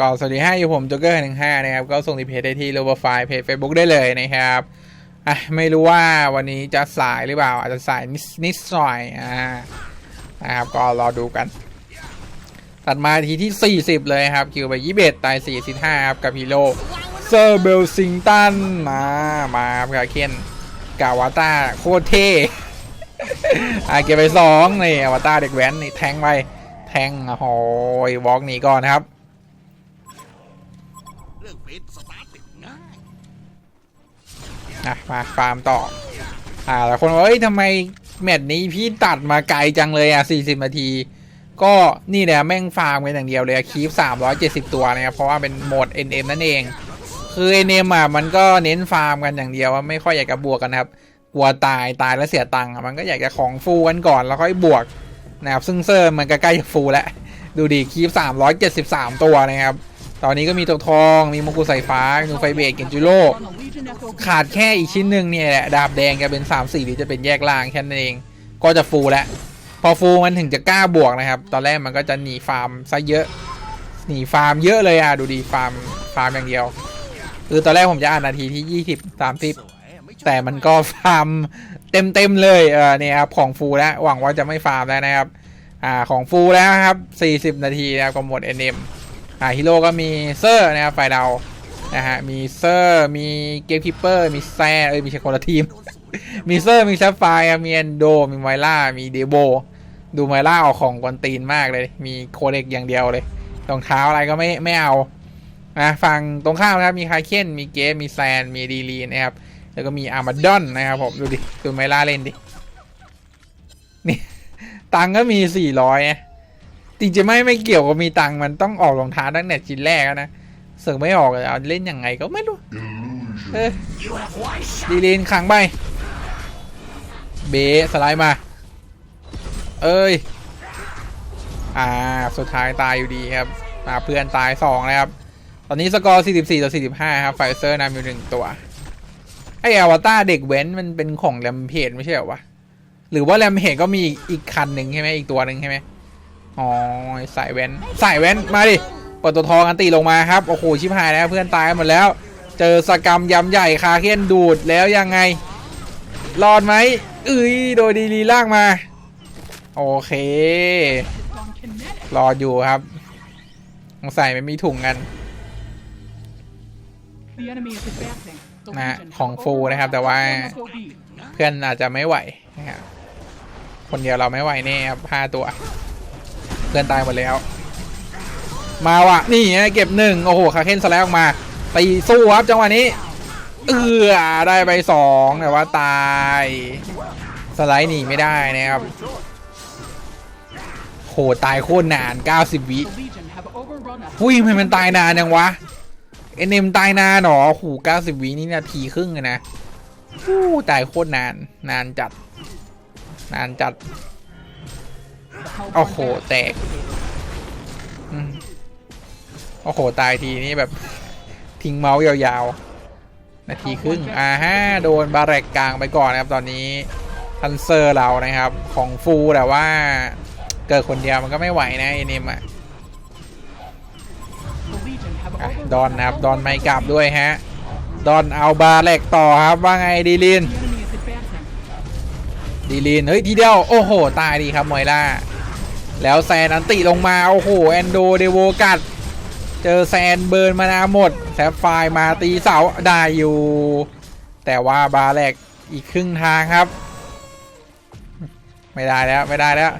ก็สวัสดีให้อยู่ผมจ็กเกอร์หนึ่งห้านะครับ ก็ส่งที่เพจได้ที่รูปโปรไฟล์เพจ Facebook ได้เลยนะครับอะไม่รู้ว่าวันนี้จะสายหรือเปล่า อาจจะสายนิดนิดหน่อยอ่านะครับก็รอดูกัน ตัดมาทีที่ 40 เลยครับ คิวไป21ตาย45ครับกับฮีโร่เซอร์เบลซิงตันมามาครับกาเคนกาวาตาโคตรเท่อะเก็บไปสองนี่อวตารเด็กแว้นนี่แทงไปแทงโอ้โหวอล์กหนีก่อนครับ อะมาฟาร์มต่อ อ่าแต่คนบอกเอ้ยทำไมแมตช์นี้พี่ตัดมาไกลจังเลยอะ 40 นาที ก็นี่แหละแม่งฟาร์มกันอย่างเดียวเลยคีฟ370 ตัวนะครับ เพราะว่าเป็นโหมด NM นั่นเอง คือ NM อะมันก็เน้นฟาร์มกันอย่างเดียวว่าไม่ค่อยอยากจะบวกกันนะครับ กลัวตายตายแล้วเสียตังค์มันก็อยากจะของฟูกันก่อนแล้วค่อยบวกนะครับซึ่งเซอร์มันก็ใกล้จะฟูแล้วดูดีคีฟ373 ตัวนะครับ ตอนนี้ก็มีตัวทอง มีมงกุฎสายฟ้านูไฟเบรกเกนจูโร่ขาดแค่อีกชิ้นหนึ่งเนี่ยแหละ ดาบแดงจะเป็น 3 4 หรือจะเป็นแยกล่างแค่นั้นเอง ก็จะฟูลแล้ว พอฟูลมันถึงจะกล้าบวกนะครับ ตอนแรกมันก็จะหนีฟาร์มซะเยอะ หนีฟาร์มเยอะเลยอะ ดูดีฟาร์ม ฟาร์มอย่างเดียว คือตอนแรกผมจะอ่านนาทีที่ 20 30สวยไม่ชอบแต่มันก็ฟาร์มเต็มเต็มเลยเออเนี่ยครับของฟูลแล้ว หวังว่าจะไม่ฟาร์มแล้วนะครับ อ่า ของฟูลแล้วครับ 40 นาทีนะครับก็หมด NM อ่่าฮีโร่ก็มีเซอร์นะครับฝ่ายเรานะฮะมีเซอร์มีเกมคิปเปอร์มีแซนเอ้ยมีใช่คนละทีม มีเซอร์มีแซฟไฟมีแอนโด มีไมล่า มีเดโบ ดูไมล่าเอาของกวนตีนมากเลย มีโคเล็กอย่างเดียวเลยรองเท้าอะไรก็ไม่ไม่เอานะฝั่งตรงข้ามนะครับมีคาเคนมีเกมมีแซน มีดีลีนะครับ แล้วก็มีอาร์มาดอนนะครับผมดูดิดูไมล่าเล่นดินี่ตังก็มีสี่ร้อย จริงๆไม่ไม่เกี่ยวกับมีตังค์มันต้องออกรองเท้าตั้งแต่ชิ้นแรกแล้วนะเสือกไม่ออกเลยเอาเล่นยังไงก็ไม่รู้เออดีลีนขังไปเบสไลด์มา เอ้ย อ่า สุดท้ายตายอยู่ดีครับอ่าเพื่อนตายสองนะครับ ตอนนี้สกอร์ 44 ต่อ 45 ครับ ไฟเซอร์นำอยู่หนึ่งตัว ไออวตารเด็กเว้นมันเป็นของแรมเพจไม่ใช่เหรอวะ หรือว่าแรมเพจก็มีอีกอีกคันหนึ่งใช่ไหมอีกตัวหนึ่งใช่ไหม อ๋อสายแว้นสายแว้นมาดิเปิดตัวทองอันตีลงมาครับโอ้โหชิบหายแล้วเพื่อนตายหมดแล้ว เจอสกรรมยำใหญ่คาเคนดูดแล้วยังไงรอดไหมเอ้ยโดยดีลีลากมา โอเครออยู่ครับสงสัยไม่มีถุงกันนะของฟูนะครับ แต่ว่าเพื่อนอาจจะไม่ไหวนะครับคนเดียวเราไม่ไหวแน่ครับห้าตัว เพื่อนตายหมดแล้ว มาวะนี่ไงเก็บหนึ่งโอ้โหคาเคนสแลกออกมาตีสู้ครับจังหวะนี้เออได้ไปสองแต่ว่าตายสไลด์หนีไม่ได้นะครับโหตายโคตรนาน 90 วิหุ้ยทำไมมันตายนานยังวะเอ็นเอ็มตายนานหรอโห90 วินี่นาทีครึ่งเลยนะฮู้ตายโคตรนาน นานจัด นานจัด โอ้โห แตกโอ้โห ตายทีนี้แบบ ทิ้งเมาส์ยาวๆ นาทีครึ่งอ่าฮะโดนบาแรกกลางไปก่อนนะครับตอนนี้ทันเซอร์เรานะครับ ของฟูแต่ว่า เกิดคนเดียวมันก็ไม่ไหวนะเอเนมอะดอนนะครับ ดอนไม่กลับด้วยฮะ ดอนเอาบาแรกต่อครับว่าไงดีลินดีลีนเฮ้ยทีเดียว โอ้โห ตายดีครับมอยล่า แล้วแซนอันติลงมา โอ้โห แอนโดเดโวกัด เจอแซนเบิร์นมานาหมดแซฟไฟร์มาตีเสาได้อยู่ แต่ว่าบาแลกอีกครึ่งทางครับ ไม่ได้แล้วไม่ได้แล้ว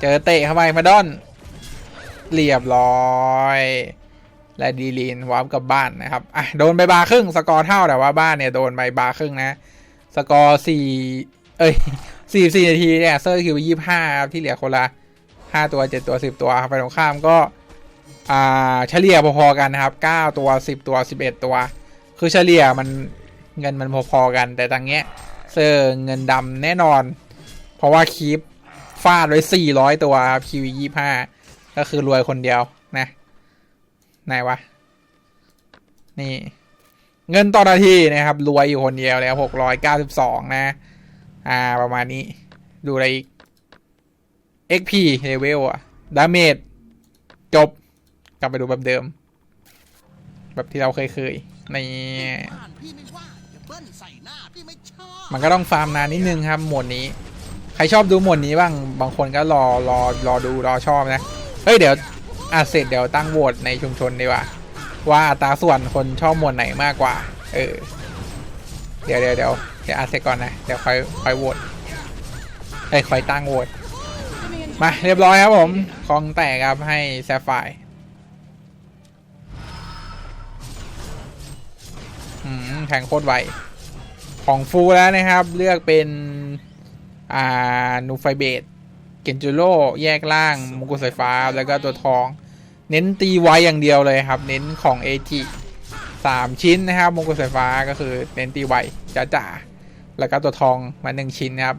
เจอเตะเข้าไปมาดอน เรียบร้อยและดีลีนวาร์ปกลับบ้านนะครับ อะ โดนไปบาครึ่ง สกอร์เท่าแต่ว่าบ้านเนี่ย โดนไปบาครึ่งนะ สกอร์สี่เอ้ยสี่สี่นาทีเนี่ย เซอร์คิวยี่ห้าครับที่เหลือคนละ ห้าตัวเจ็ดตัวสิบตัวไปตรงข้ามก็อ่าเฉลี่ยพอๆกันนะครับเก้าตัวสิบตัวสิบเอ็ดตัว คือเฉลี่ยมันเงินมันพอๆกันแต่ตังเงี้ยเซอร์เงินดำแน่นอน เพราะว่าคีปฟาดไว้สี่ร้อยตัวครับคิวยี่ห้าก็คือรวยคนเดียวนะไหนวะ นี่ เงินต่อนาทีนะครับ รวยอยู่คนเดียวแล้วหกร้อยเก้าสิบสองนะ อ่า ประมาณนี้ ดูอะไรอีก XP level อะดาเมจจบ กลับไปดูแบบเดิม แบบที่เราเคยเคยในบ้านพี่ไม่ว่าอย่าเบิ้ลใส่หน้าพี่ไม่ชอบมันก็ต้องฟาร์มนานนิดนึงครับหมวดนี้ ใครชอบดูหมวดนี้บ้าง บางคนก็รอรอรอดูรอชอบนะ เฮ้ยเดี๋ยวอาเสร็จเดี๋ยวตั้งโหวตในชุมชนดีกว่า ว่าอัตราส่วนคนชอบหมวดไหนมากกว่า เออ เดี๋ยวเดี๋ยวเดี๋ยวเดี๋ยวอาเสร็จก่อนนะ เดี๋ยวค่อยค่อยโหวตเอ้ค่อยตั้งโหวต มาเรียบร้อยครับผมคลองแตกครับให้แซฟไฟร์แข่งโคตรไว ของฟูลแล้วนะครับ เลือกเป็น อ่า นูไฟเบตเกนจูโร่แยกล่างมงกุฎสายฟ้า แล้วก็ตัวทอง เน้นตีไวอย่างเดียวเลยครับ เน้นของเอจิสามชิ้นนะครับมงกุฎสายฟ้าก็คือเน้นตีไวจ๋าจ๋าๆแล้วก็ตัวทองมาหนึ่งชิ้นครับ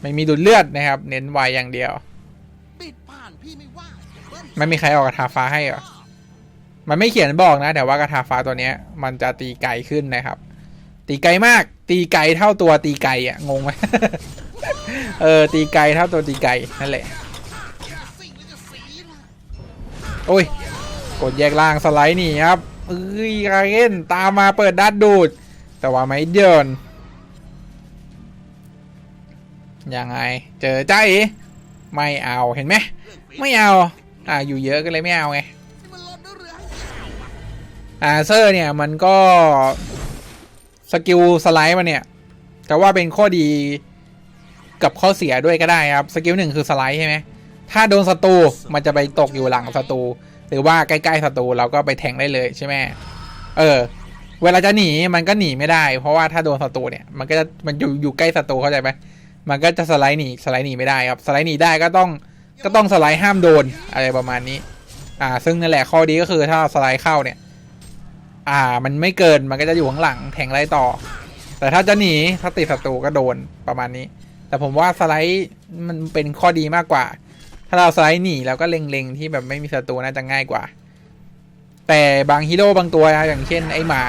ไม่มีดูดเลือดนะครับ เน้นไวอย่างเดียว ไม่มีใครออกกระทาฟ้าให้หรอ มันไม่เขียนบอกนะ แต่ว่ากระทาฟ้าตัวเนี้ย มันจะตีไกลขึ้นนะครับ ตีไกลมาก ตีไกลเท่าตัวตีไกลอะ งงไหมเออ ตีไกลเท่าตัวตีไกลนั่นแหละ โอ้ย กดแยกล่างสไลด์นี่ครับเอ้ยคาเกนตามมาเปิดดัดดูด แต่ว่าไม่เดิน ยังไง เจอใจไม่เอาเห็นไหมไม่เอาอ่าอยู่เยอะก็เลยไม่เอาไงเรือให้ยาวอะอาเซอร์เนี่ยมันก็สกิลสไลด์มันเนี่ยแต่ว่าเป็นข้อดีกับข้อเสียด้วยก็ได้ครับสกิลหนึ่งคือสไลด์ใช่ไหมถ้าโดนศัตรูมันจะไปตกอยู่หลังศัตรูหรือว่าใกล้ๆศัตรูเราก็ไปแทงได้เลยใช่ไหมเออ เวลาจะหนีมันก็หนีไม่ได้ เพราะว่าถ้าโดนศัตรูเนี่ยมันก็จะมันอยู่อยู่ใกล้ศัตรูเข้าใจไหม มันก็จะสไลด์หนีสไลด์หนีไม่ได้ครับ สไลด์หนีได้ก็ต้องก็ต้องสไลด์ห้ามโดนอะไรประมาณนี้ อ่า ซึ่งนั่นแหละข้อดีก็คือถ้าสไลด์เข้าเนี่ย อ่า มันไม่เกินมันก็จะอยู่ข้างหลังแทงไล่ต่อ แต่ถ้าจะหนีถ้าติดศัตรูก็โดนประมาณนี้ แต่ผมว่าสไลด์มันเป็นข้อดีมากกว่า ถ้าเราสไลด์หนีแล้วก็เล็งๆที่แบบไม่มีศัตรูน่าจะง่ายกว่า แต่บางฮีโร่บางตัวนะอย่างเช่นไอหมา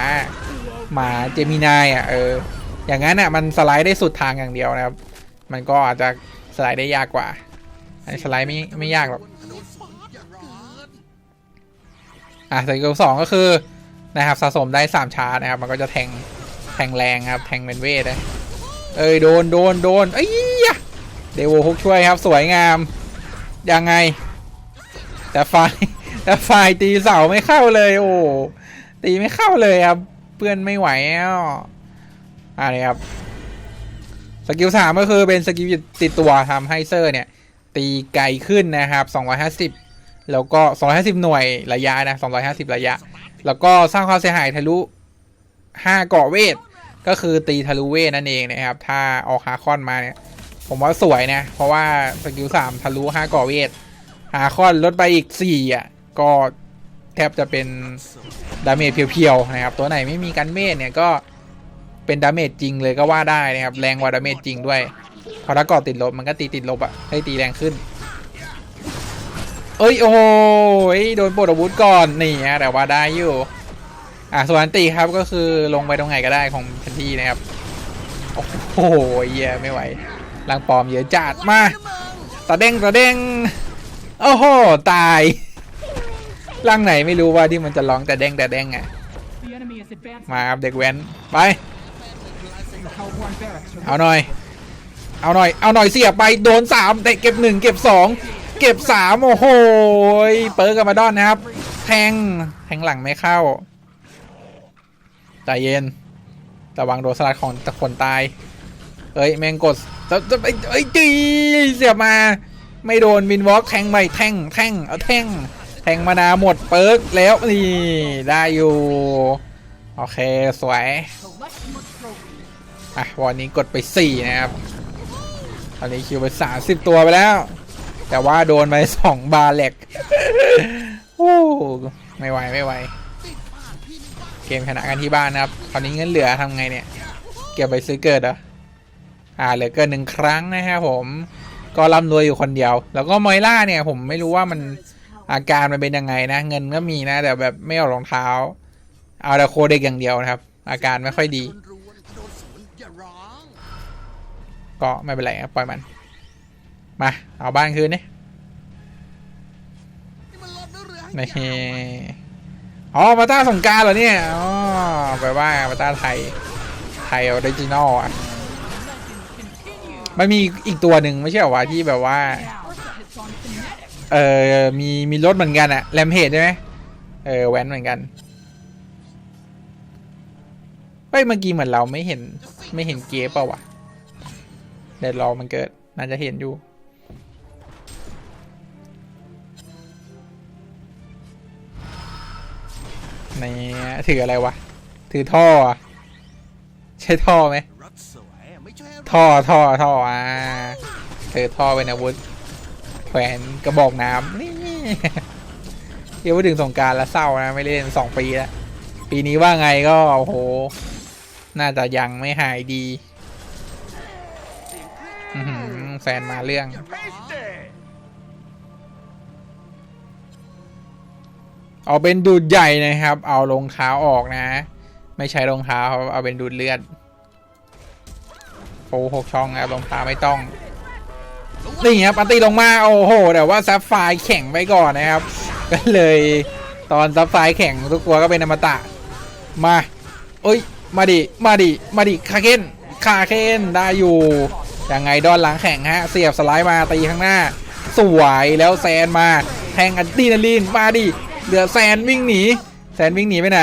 หมาเจมินายอะเอออย่างนั้นอะมันสไลด์ได้สุดทางอย่างเดียวนะครับ มันก็อาจจะสไลด์ได้ยากกว่าอันนี้สไลด์ไม่ไม่ยากหรอกโดนสวนอย่าร้อนอะสกิลสองก็คือนะครับสะสมได้สามชาร์จนะครับ มันก็จะแทงแทงแรงครับแทงเป็นเวทนะเอ้ยโดนโดนโดนเอ้ยเดวฮุกช่วยครับสวยงาม ยังไง แต่ไฟแต่ไฟตีเสาไม่เข้าเลย โอ้ตีไม่เข้าเลยครับ เพื่อนไม่ไหวอะอะนี่ครับ กิลสามก็คือเป็นสกิลติดตัวทำให้เซอร์เนี่ย ตีไกลขึ้นนะครับ 250 แล้วก็ 250 หน่วยระยะนะ 250 ระยะ แล้วก็สร้างความเสียหายทะลุ 5 เกาะเวท ก็คือตีทะลุเวทนั่นเองนะครับ ถ้าออกฮาคอนมาเนี่ย ผมว่าสวยนะ เพราะว่าสกิล3ทะลุ 5 เกาะเวทฮาคอนลดไปอีก 4 อะ ก็แทบจะเป็นดาเมจเพียวๆนะครับ ตัวไหนไม่มีกันเมจเนี่ยก็ เป็นดาเมจจริงเลยก็ว่าได้นะครับ แรงกว่าดาเมจจริงด้วยพราะถ้ากาะติดลบมันก็ตีติดลบอะให้ตีแรงขึ้น เอ้ยโอ้ยโดนปลดอาวุธก่อนนี่ฮะแต่ว่าได้อยู่ อะส่วนตีครับก็คือลงไปตรงไหนก็ได้ของแผนที่นะครับ โอ้โหเหี้ยไม่ไหวลังปลอมเยอะจัดมาตะเด้งตะเด้งโอ้โหตายร่างไหนไม่รู้ว่าที่มันจะร้องแต่เด้งแต่เด้งไงมาครับเด็กแว้นไป เอาหน่อย เอาหน่อย เอาหน่อยเสียบไปโดนสามแต่เก็บหนึ่งเก็บสองเก็บสามโอ้โห เปิร์กกับมาดอนนะครับ แทง แทงหลังไม่เข้า ใจเย็น ระวังโดนสลัดของตะคนตาย เอ้ย แมงกดจะจะไปเอ้ยจีเสียบมา ไม่โดนวินวอล์กแทงไปแทง แทง เอาแทง แทงมานาหมดเปิร์กแล้วนี่ ได้อยู่ โอเค สวย อะวันนี้กดไป 4 นะครับ ตอนนี้คิวไป 30 ตัวไปแล้ว แต่ว่าโดนไป 2 บาเล็กโอ้ไม่ไหวไม่ไหว เกมชนะกันที่บ้านนะครับ ตอนนี้เงินเหลือทำไงเนี่ย เก็บไปซื้อเกิดเหรออ่าเหลือเกินหนึ่งครั้งนะครับผมก็ร่ำรวยอยู่คนเดียว แล้วก็มอยล่าเนี่ย ผมไม่รู้ว่ามันอาการมันเป็นยังไงนะ เงินก็มีนะ แต่แบบไม่เอารองเท้า เอาแต่โคเด็กอย่างเดียวนะครับ อาการไม่ค่อยดี รวนๆโดนสวนอย่าร้อง ก็ไม่เป็นไรครับปล่อยมัน มา เอาบ้านคืนนี่นี่มันลดด้วยเรือให้นี่ยาวอะอ๋อมาต้าสงกรารเหรอเนี่ยอ๋อแปลว่ามาต้าไทย ไทยออริจินอลอะมันมีอีกตัวหนึ่งไม่ใช่เหรอวะที่แบบว่า Ursa has gone kinetic. เออมีมีรถเหมือนกันอะแรมเพจใช่ไหมเออแว้นเหมือนกันเฮ้ยเมื่อกี้เหมือนเราไม่เห็นไม่เห็นเกฟเปล่าวะ เดี๋ยวรอมันเกิดน่าจะเห็นอยู่นี่ถืออะไรวะ ถือท่อ ใช่ท่อไหมท่อท่อท่ออ่าเธอท่อเป็นอาวุธแขวนกระบอกน้ำนี่เดี๋ยวพูดถึงสงการแล้วเศร้านะไม่เล่นสองปีแล้วปีนี้ว่าไงก็โอ้โห น่าจะยังไม่หายดี แฟนมาเรื่อง เอาเป็นดูดใหญ่นะครับ เอารองเท้าออกนะ ไม่ใช้รองเท้าเอาเป็นดูดเลือดโฟหกช่องนะครับรองเท้าไม่ต้องนี่ครับอันตีลงมาโอ้โหแต่ว่าซับไฟแข็งไปก่อนนะครับ ก็เลยตอนซับไฟแข็งทุกตัวก็เป็นอมตะมาเอ้ยมาดิมาดิมาดิคาเคนคาเคนได้อยู่ ยังไงดอนหลังแข็งฮะ เสียบสไลด์มาตีข้างหน้า สวยแล้วแซนมาแทงอันตีนาลีนมาดิเหลือแซนวิ่งหนีแซนวิ่งหนีไปไหน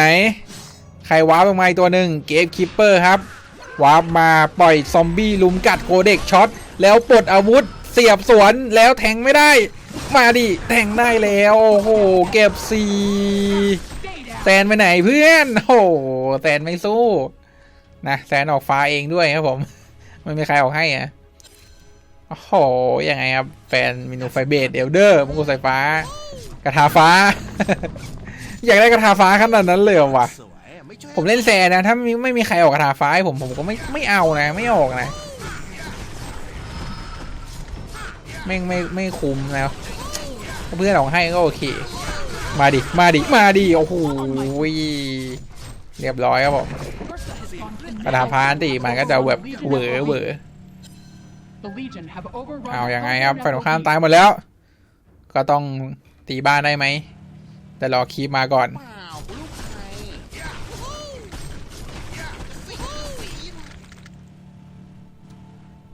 ใครว้าร์ปออกมาอีกตัวหนึ่งเกฟคิปเปอร์ครับวาร์ปมาปล่อยซอมบี้ลุมกัดโกเด็กช็อตแล้วปลดอาวุธ เสียบสวนแล้วแทงไม่ได้ มาดิแทงได้แล้ว โอ้โหเก็บสี Stay down. แซนไปไหนเพื่อนโอ้โหแซนไม่สู้นะแซนออกฟ้าเองด้วยครับผม ไม่มีใครออกให้อะ โอ้โห ยังไงครับ แฟนมินูไฟเบดเอลเดอร์มงกุฎสายฟ้า กระทาฟ้า อยากได้กระทาฟ้าขนาดนั้นเลยเหรอวะสวยไม่ช่วยให้ผมเล่นแซนนะถ้าไม่ไม่มีใครออกกระทาฟ้าให้ผมผมก็ไม่ไม่เอานะ ไม่ออกนะไม่ไม่ไม่คุ้มแล้วเพื่อนออกให้ก็โอเค มาดิ มาดิ มาดิ โอ้โหเรียบร้อยครับผมกระทา kinetic. ฟ้าตีมันก็จะแบบเหวอเหวอ เอา the ยังไงครับ Guardian ฝ่ายตรงข้าม FOB. ตายหมดแล้ว ก็ต้องตีบ้านได้ไหม แต่รอคีปมาก่อนเปล่าลูกไทย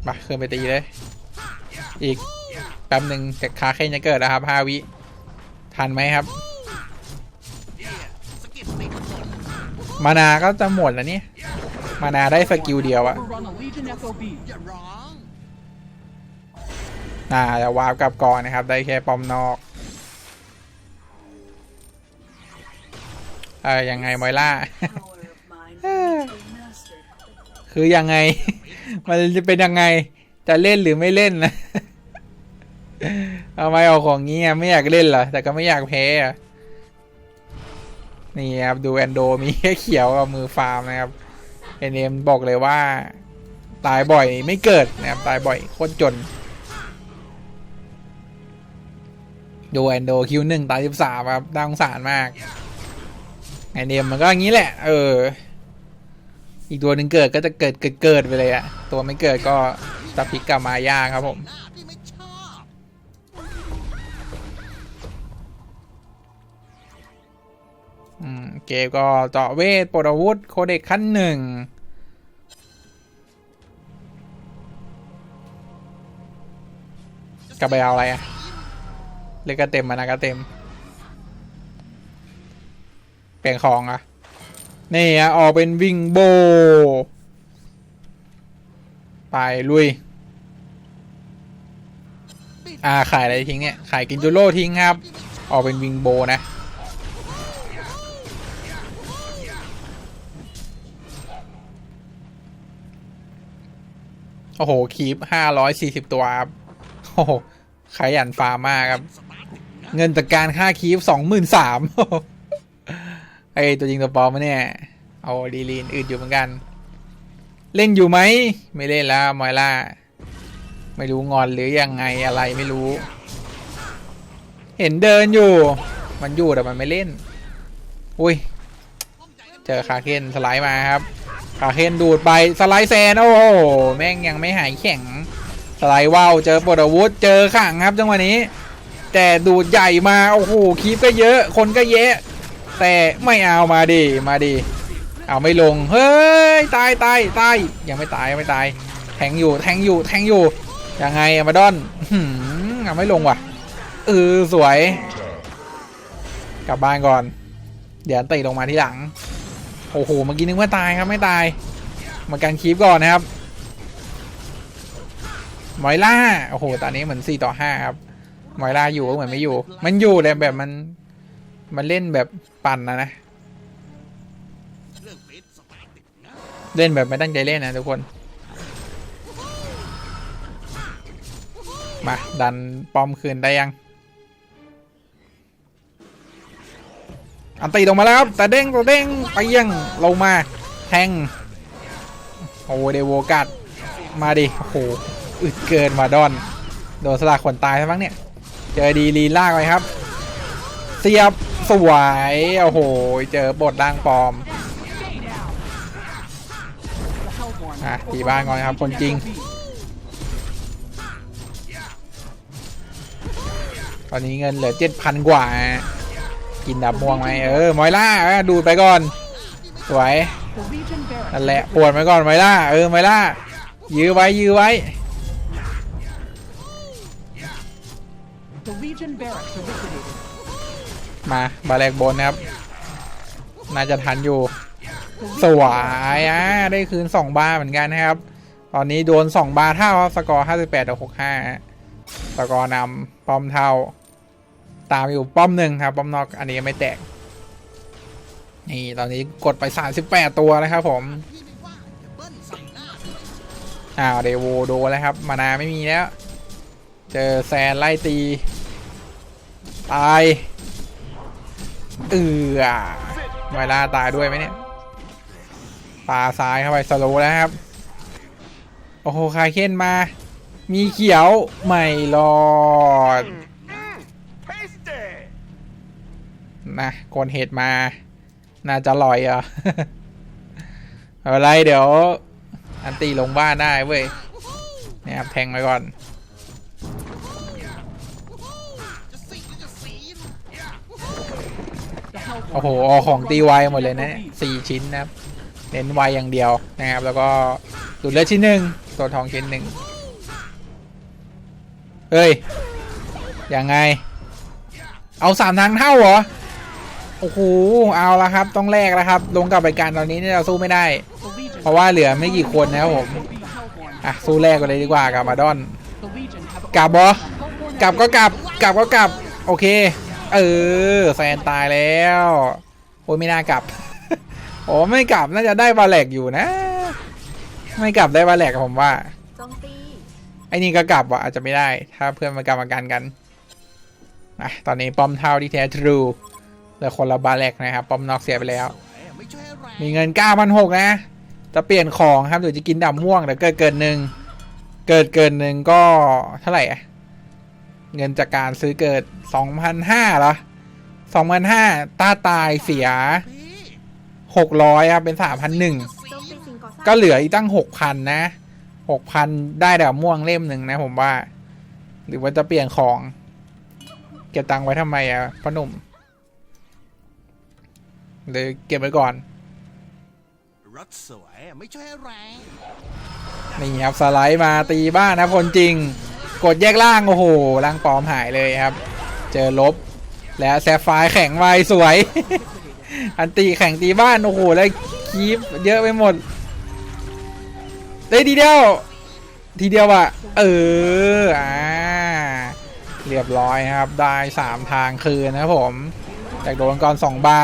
มาขึ้นไปตีเลย อีกแป๊บหนึ่งแต่คาเคนจะเกิดแล้วครับห้าวิ ทันไหมครับสกิปติดหมดมานาก็จะหมดแล้วเนี่ยมานาได้สกิลเดียวอะ อ่าร้องอ่าจะวาร์ปกลับก่อนนะครับ ได้แค่ปอมนอกเออยังไงมอยล่า คือยังไง มันจะเป็นยังไง จะเล่นหรือไม่เล่นนะเอาไมเอาของงี้อะไม่อยากเล่นเหรอ แต่ก็ไม่อยากแพ้อะนี่ครับ ดูแอนโดมีแค่เขียวกับมือฟาร์มนะครับเอ็นเอ็มบอกเลยว่า ตายบ่อยไม่เกิดนะครับ ตายบ่อยโคตรจน ดูแอนโดคิวหนึ่งตายสิบสามครับน่าสงสารมาก ไอเนมมันก็อย่างนี้แหละ เออ อีกตัวหนึ่งเกิดก็จะเกิดเกิดเกิดไปเลยอะตัวไม่เกิดก็จะพลิกกลับมายากครับผมหน้าพี่ไม่ชอบอืมเกมก็เจาะเวทปลดอาวุธ โคเด็กขั้นหนึ่งกลับไปเอาอะไรอะ เล็กก็เต็มมานะก็เต็ม เปลี่ยนของอะนี่อะออกเป็นวิงโบ ไป ลุย อ่า ขายอะไรทิ้งเนี่ย ขายกินจูโร่ทิ้งครับ ออกเป็นวิงโบนะโอ้โห คีปห้าร้อยสี่สิบตัวครับ โอ้โห ขยันฟาร์มมากครับ เงินจากการค่าคีปสองหมื่นสามไอตัวจริงตัวปลอมมาเนี่ย เอาดีลีนอื่นอยู่เหมือนกัน เล่นอยู่ไหม ไม่เล่นแล้วมอยล่า ไม่รู้งอนหรือยังไงอะไรไม่รู้ เห็นเดินอยู่ มันอยู่แต่มันไม่เล่น อุ้ย เจอคาเคนสไลด์มาครับคาเคนดูดไปสไลด์แซน โอ้โห แม่งยังไม่หายแข็ง สไลด์ว่าวเจอปดอาวุธ เจอขังครับจังหวะนี้ แต่ดูดใหญ่มาโอ้โหคีบก็เยอะคนก็เยอะ แต่ไม่เอามาดิมาดิเอาไม่ลง เฮ้ย ตายตายตายยังไม่ตายยังไม่ตาย แทงอยู่แทงอยู่แทงอยู่ยังไงอมาดอนอื้อหือเอาไม่ลงว่ะเออสวย กลับบ้านก่อน เดี๋ยวตีลงมาที่หลัง โอ้โหเมื่อกี้นึกว่าตายครับไม่ตายมากันคีปก่อนนะครับมอยล่า โอ้โห ตอนนี้เหมือน 4 ต่อ 5 ครับ หมอยลาอยู่ก็เหมือนไม่อยู่ มันอยู่แต่แบบมัน มันเล่นแบบปั่นนะนะ เล่นแบบไม่ตั้งใจเล่นนะทุกคน มา ดันปอมคืนได้ยัง อันตีลงมาแล้วครับแต่เด้งแต่เด้งไปยังลงมา แทง โอ้เดโวกัดมาดิ โอ้โห อึดเกินมาดอน โดนสลากคนตายใช่มั้งเนี่ย เจอดีลีลากไปครับ เสียบสวยโอ้โห เจอบทร่างปลอมอะตีบ้านก่อนครับคนจริง ตอนนี้เงินเหลือเจ็ดพันกว่า กินดับม่วงไหมเออมอยล่าดูดไปก่อน สวยนั่นแหละปวดไปก่อนมอยล่าเออมอยล่ายื้อไว้ยื้อไว้ มาบาแลกบนนะครับ น่าจะทันอยู่ สวยอะได้คืน 2 บาร์เหมือนกันนะครับ ตอนนี้โดน 2 บาร์เท่าครับ สกอร์58ต่อ65 สกอร์นำป้อมเท่า ตามอยู่ป้อมหนึ่งครับ ป้อมนอกอันนี้ไม่แตก นี่ ตอนนี้กดไป 38 ตัวนะครับผมอ้าพี่ไม่เชื่ออ้าวเดโวโดนแล้วครับ มานาไม่มีแล้ว เจอแซนไล่ตี ตาย เอือไวล่าตายด้วยไหมเนี่ยปาซ้ายเข้าไปสโลว์แล้วครับ โอ้โหคาเคนมา มีเขียวไม่รอดนะโกนเห็ดมา น่าจะลอยอะไม่เป็นไรเดี๋ยว อันตีลงบ้านได้เว้ยเนี่ยครับแทงไปก่อน โอ้โห have เอของตีไวหมดเลยนะสี่ชิ้นนะครับเน้นไวอย่างเดียวนะครับ แล้วก็ดูดเลือดชิ้นหนึ่งตัวทองชิ้นหนึ่งเฮ้ยยังไง เอาสามทางเท่าเหรอโอ้โหเอาละครับ ต้องแลกแล้วครับ ลงกับรายการตอนนี้เนี่เราสู้ไม่ได้ เพราะว่าเหลือไม่กี่คนนะครับผมอะสู้แรกกันเลยดีกว่ากับมาดอนกลับบอ กลับก็กลับ กลับก็กลับ โอเค เออแฟนตายแล้ว โอ้ยไม่น่ากลับ โอ้ไม่กลับน่าจะได้บาแลกอยู่นะ ไม่กลับได้บาแลกผมว่าจมตีไอ้นี่ก็กลับว่ะอาจจะไม่ได้ ถ้าเพื่อนมากรรมการกันอะตอนนี้ป้อมเท่าที่แท้ทรูเหลือคนละบาแลกนะครับ ป้อมนอกเสียไปแล้วม่ช่วยให้แรงมีเงิน9,600นะ จะเปลี่ยนของครับหรือจะกินดำม่วงแต่เกิดเกินหนึ่งเกิดเกินหนึ่งก็เท่าไหร่อะ เงินจากการซื้อเกิด 2,500เหรอ2,500ตาตายเสียพี่600ครับเป็น3,100โจมตีสิ่งก่อสร้างก็เหลืออีกตั้ง 6,000 นะ 6,000 ได้ดำม่วงเล่มหนึ่งนะผมว่า หรือว่าจะเปลี่ยนของ เก็บตังค์ไว้ทำไมอะพ่อหนุ่มหรือเก็บไว้ก่อนรถสวยไม่ช่วยให้แรงนี่ครับสไลด์มาตีบ้านนะคนจริง กดแยกล่าง โอ้โหล่างปลอมหายเลยครับ เจอลบ และแซฟไฟแข็งไวสวย อันตีแข่งตีบ้าน โอ้โห แล้วคีฟเยอะไปหมด ได้ทีเดียว ทีเดียวอะเออ อ่า เรียบร้อยครับ ได้สามทางคืนนะผม จากโดนก่อนสองบา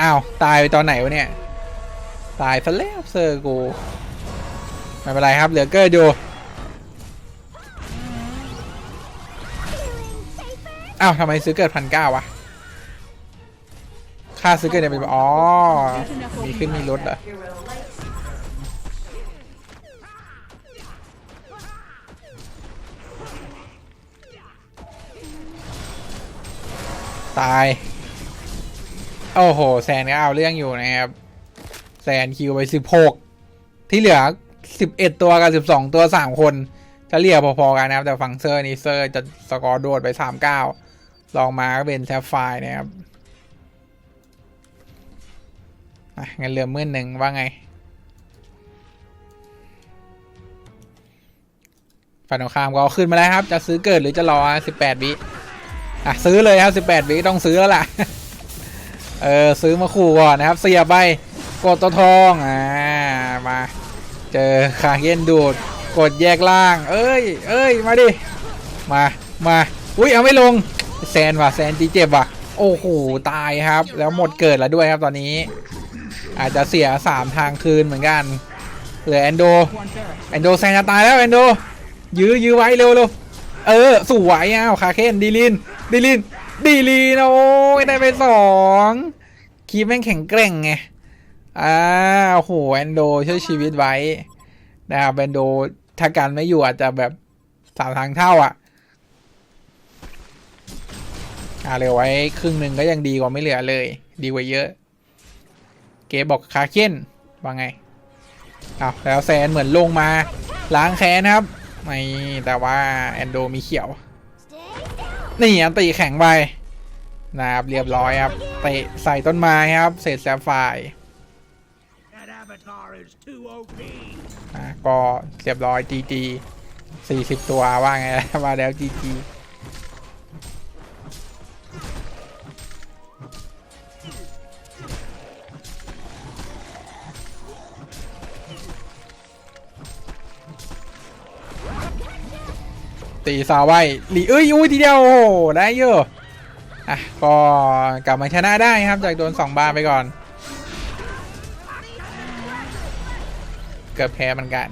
อ้าว ตายไปตอนไหนวะเนี่ย ตายซะแล้วเซอร์กู ไม่เป็นไรครับ เหลือเกอร์อยู่ อ้าวทำไมซื้อเกิดพันเก้าวะ ค่าซื้อเกิดเนี่ยเป็นอ๋อ มีขึ้นมีลดเหรอตาย โอ้โห แซนก็เอาเรื่องอยู่นะครับ แซนคิวไปสิบหกที่เหลือสิบเอ็ดตัวกับสิบสองตัวสามคนจะเลี่ยพอๆกันนะครับ แต่ฝั่งเซอร์นี่เซอร์จะสกอร์โดดไปสามเก้า ลองมาก็เป็นแซฟไฟร์นะครับอะงั้นเหลือมื่นหนึ่งว่าไงฝ่ายตรงข้ามก็ขึ้นมาแล้วครับ จะซื้อเกิดหรือจะรอสิบแปดวิอะซื้อเลยครับสิบแปดวิต้องซื้อแล้วล่ะ เออซื้อมาขู่ก่อนนะครับ เสียบไปกดตัวทอง อ่า มา เจอคาเย็นดูด กดแยกล่าง เอ้ย เอ้ย มาดิ มา มา อุ้ยเอาไม่ลง แซนว่ะแซนจีเจ็บว่ะ โอ้โห ตายครับ แล้วหมดเกิดแล้วด้วยครับตอนนี้ อาจจะเสียสามทางคืนเหมือนกันเหลือแอนโดแอนโดแซงจะตายแล้วแอนโด ยื้อยื้อไว้เร็วเร็วเออสวยอ้าวคาเคนดีลินดีลินดีลินโอ้ยได้ไปสองคีบแม่งแข็งแกร่งไงอ้าวโหแอนโดช่วยชีวิตไว้นะครับแอนโดถ้าการไม่อยู่อาจจะแบบสามทางเท่าอะ อาเหลือไว้ครึ่งหนึ่งก็ยังดีกว่าไม่เหลือเลย ดีกว่าเยอะ เกบอกคาเคนว่าไงอ้าวแล้วแซนเหมือนลงมา ล้างแค้นครับ ไม่แต่ว่าแอนโดมีเขียว นี่อันตีแข็งไปนะครับเรียบร้อยครับเตะใส่ต้นไม้ครับเศษแซมไฟร์ That avatar is too OP อะก็เรียบร้อยจีจีสี่สิบตัวว่าไงว่าแล้วจีจี ตีสาวไว้หลีเอ้ยอุ้ยทีเดียวโอ้ได้เยอะอะก็กลับมาชนะได้ครับจากโดนสองบาไปก่อน เกือบแพ้เหมือนกัน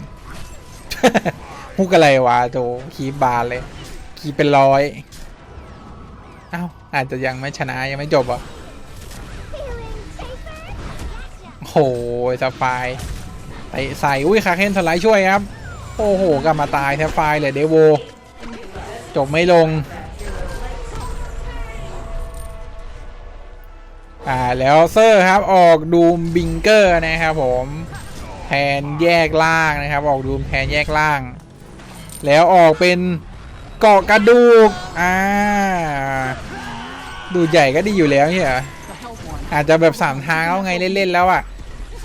ฮุกอะไรวะโจคีบบาเลย คีเป็นร้อยเอ้าอาจจะยังไม่ชนะยังไม่จบอะโหสไฟไปใส่อุ้ยคาเคนสไลด์ช่วยครับ โอ้โหกลับมาตายแทบไฟเลยเดโว จบไม่ลง อ่า แล้วเซอร์ครับออกดูมบิงเกอร์นะครับผมแทนแยกล่างนะครับ ออกดูมแทนแยกล่าง แล้วออกเป็นเกาะกระดูก อ่า ดูใหญ่ก็ดีอยู่แล้วเนี่ยอาจจะแบบสามทางแล้วไงเล่นๆแล้วอะ่ะ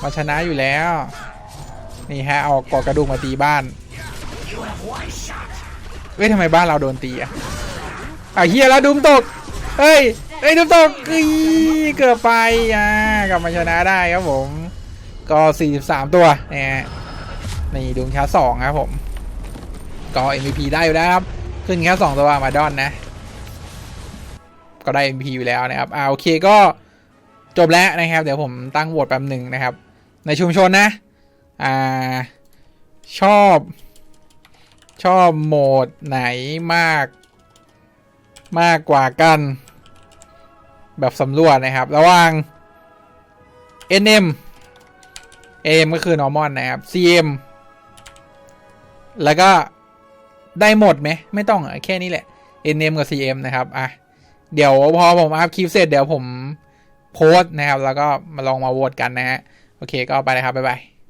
มาชนะอยู่แล้ว นี่ฮะเอาเกาะกระดูกมาตีบ้าน เฮ้ยทำไมบ้านเราโดนตีอะอะเฮียแล้วดุมตกเฮ้ยเฮ้ยดุมตกอีเกือบไปอ่ากลับมาชนะได้ครับผม ก็ 43 ตัวนะฮะนี่ดุมชาร์จสองครับผม ก็ MVP ได้อยู่แล้วครับ ขึ้นแค่2ตัวมาดอนนะ ก็ได้ MVP อยู่แล้วนะครับอ่าโอเคก็จบแล้วนะครับ เดี๋ยวผมตั้งโหวตแป๊บหนึ่งนะครับ ในชุมชนนะ อ่า ชอบ ชอบโหมดไหนมาก มากกว่ากัน แบบสำรวจนะครับ ระหว่าง NM AM ก็คือ normal นะครับ CM แล้วก็ได้หมดไหม ไม่ต้องอแค่นี้แหละ NM กับ CM นะครับอะเดี๋ยวพอผมอัพคลิปเสร็จเดี๋ยวผมโพสต์นะครับ แล้วก็มาลองมาโหวตกันนะฮะ โอเคก็ไปเลยครับ บ๊ายบาย